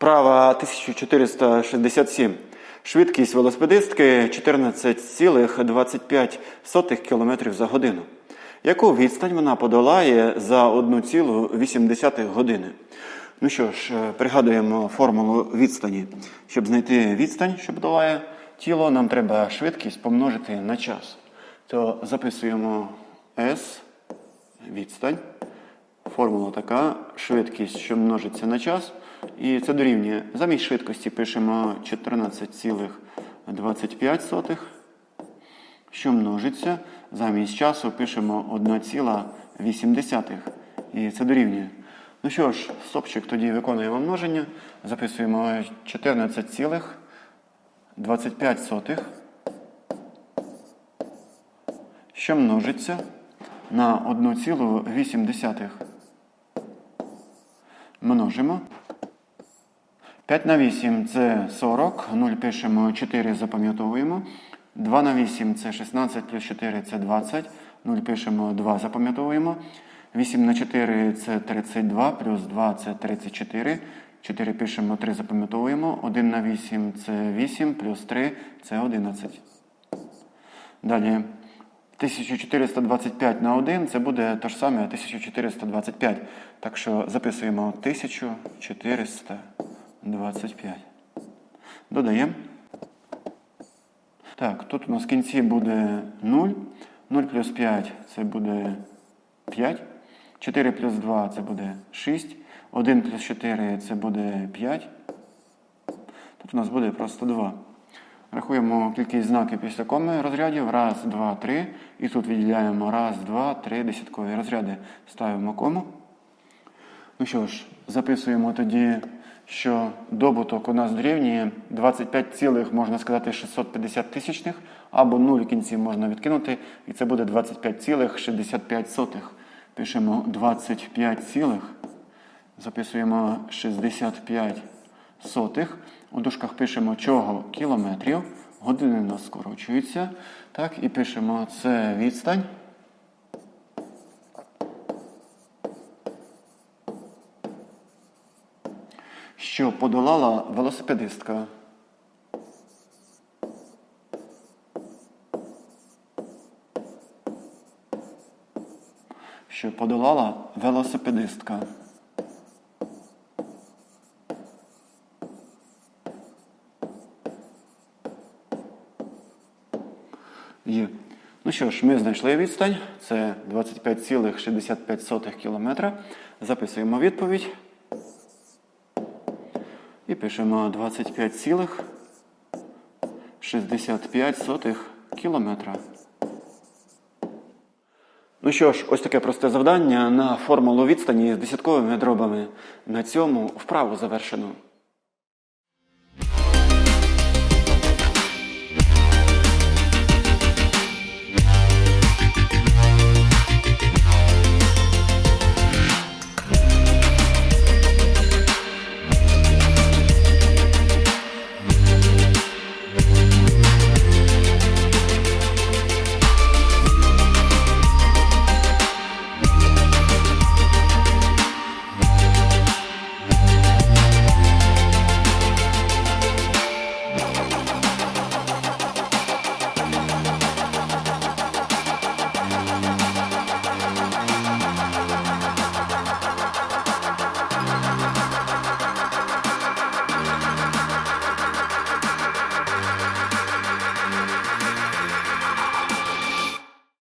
Вправа 1467. Швидкість велосипедистки 14,25 км за годину. Яку відстань вона подолає за 1,8 години? Ну що ж, е, пригадуємо формулу відстані. Щоб знайти відстань, що подолає тіло, нам треба швидкість помножити на час. То записуємо S, відстань. Формула така: швидкість, що множиться на час. І це дорівнює. Замість швидкості пишемо 14,25, що множиться. Замість часу пишемо 1,8. І це дорівнює. Ну що ж, стопчик тоді виконуємо множення. Записуємо 14,25, що множиться на 1,8. Множимо. 5 на 8 це 40, 0 пишемо, 4 запам'ятовуємо. 2 на 8 це 16 плюс 4 це 20. 0 пишемо, 2 запам'ятовуємо. 8 на 4 це 32, плюс 2 це 34. 4 пишемо, 3 запам'ятовуємо. 1 на 8 це 8, плюс 3 це 11. Далі 1425 на 1 це буде те ж саме 1425. Так що записуємо 1425. Додаємо. Так, тут у нас в кінці буде 0. 0 плюс 5 це буде 5. 4 плюс 2 це буде 6. 1 плюс 4 це буде 5. Тут у нас буде просто 2. Рахуємо кількість знаків після коми розрядів. Раз, два, три. І тут відділяємо раз, два, три десяткові розряди. Ставимо кому. Ну що ж, записуємо тоді, що добуток у нас дорівнює 25, цілих, можна сказати, 650 тисячних, або 0 в кінці можна відкинути, і це буде 25,65. Пишемо 25, цілих, записуємо 65 сотих. У дужках пишемо чого кілометрів. Години у нас скорочуються. Так, і пишемо це відстань. Що подолала велосипедистка. Що подолала велосипедистка. Є. Ну що ж, ми знайшли відстань. Це 25,65 кілометра. Записуємо відповідь. І пишемо 25,65 кілометра. Ну що ж, ось таке просте завдання на формулу відстані з десятковими дробами. На цьому вправу завершено.